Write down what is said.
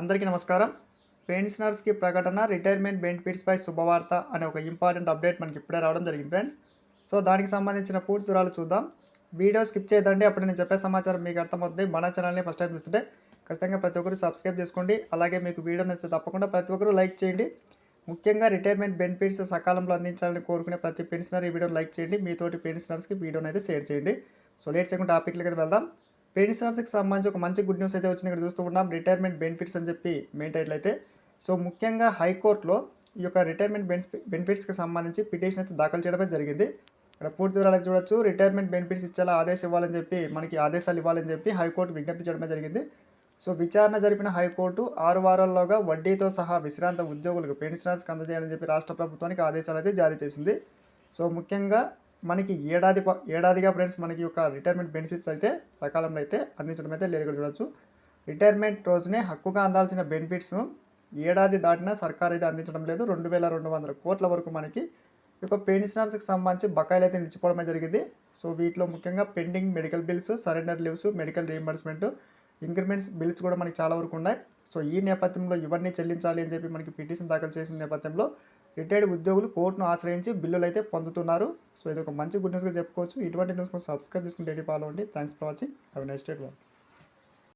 అందరికీ నమస్కారం. పెన్షనర్స్కి ప్రకటన రిటైర్మెంట్ బెనిఫిట్స్పై శుభవార్త అనే ఒక ఇంపార్టెంట్ అప్డేట్ మనకి ఇప్పుడే రావడం జరిగింది ఫ్రెండ్స్. సో దానికి సంబంధించిన పూర్తి వివరాలు చూద్దాం. వీడియో స్కిప్ చేయదండి. అప్పుడు నేను చెప్పే సమాచారం మీకు అర్థమవుతుంది. మన ఛానల్ని ఫస్ట్ టైం చూస్తుంటే ఖచ్చితంగా ప్రతి ఒక్కరు సబ్స్క్రైబ్ చేసుకోండి. అలాగే మీకు వీడియో నచ్చితే తప్పకుండా ప్రతి ఒక్కరు లైక్ చేయండి. ముఖ్యంగా రిటైర్మెంట్ బెనిఫిట్స్ సకాలంలో అందించాలని కోరుకునే ప్రతి పెన్షనర్ ఈ వీడియోని లైక్ చేయండి. మీతోటి పెన్షనర్స్కి వీడియోని అయితే షేర్ చేయండి. సో లేట్ చేయకుండా టాపిక్లకి వెళ్దాం. పెన్షనర్స్కి సంబంధించి ఒక మంచి గుడ్ న్యూస్ అయితే వచ్చింది. ఇక్కడ చూస్తూ ఉన్నాం. రిటైర్మెంట్ బెనిఫిట్స్ అని చెప్పి మెయిన్ టైటిల్ అయితే. సో ముఖ్యంగా హైకోర్టులో ఈ యొక్క రిటైర్మెంట్ బెనిఫి బెనిఫిట్స్కి సంబంధించి పిటిషన్ అయితే దాఖలు చేయడమే జరిగింది. ఇక్కడ పూర్తి వివరాలు చూడొచ్చు. రిటైర్మెంట్ బెనిఫిట్స్ ఇచ్చేలా ఆదేశం ఇవ్వాలని చెప్పి మనకి ఆదేశాలు ఇవ్వాలని చెప్పి హైకోర్టు విజ్ఞప్తి చేయడమే జరిగింది. సో విచారణ జరిపిన హైకోర్టు ఆరు వారాల్లోగా వడ్డీతో సహా విశ్రాంత ఉద్యోగులకు పెన్షనర్స్కి అందజేయాలని చెప్పి రాష్ట్ర ప్రభుత్వానికి ఆదేశాలు అయితే జారీ చేసింది. సో ముఖ్యంగా మనకి ఏడాది ప- ఏడాదిగా ఫ్రెండ్స్ మనకి ఒక రిటైర్మెంట్ బెనిఫిట్స్ అయితే సకాలంలో అయితే అందించడం అయితే లేదు ఇక్కడ చూడొచ్చు. రిటైర్మెంట్ రోజునే హక్కుగా అందాల్సిన బెనిఫిట్స్ను ఏడాది దాటినా సర్కార్ అయితే అందించడం లేదు. రెండు వేల రెండు వందల కోట్ల వరకు మనకి ఈ యొక్క పెన్షనర్స్కి సంబంధించి బకాయిలు అయితే నిలిచిపోవడమే జరిగింది. సో వీటిలో ముఖ్యంగా pending medical bills surrender leaves medical reimbursement increments bills కూడా మనకి చాలా వరకు ఉన్నాయి. సో ఈ నేపథ్యంలో ఇవన్నీ చెల్లించాలి అని చెప్పి మనకి పిటిషన్ దాఖలు చేసిన నేపథ్యంలో రిటైర్డ్ ఉద్యోగులు కోర్టును ఆశ్రయించి బిల్లులు అయితే పొందుతున్నారు. సో ఇది ఒక మంచి గుడ్ న్యూస్గా చెప్పుకోవచ్చు. ఇటువంటి న్యూస్ కోసం సబ్స్క్రైబ్ చేసుకుని డైలీ ఫాలో అండి thanks for watching. Have next day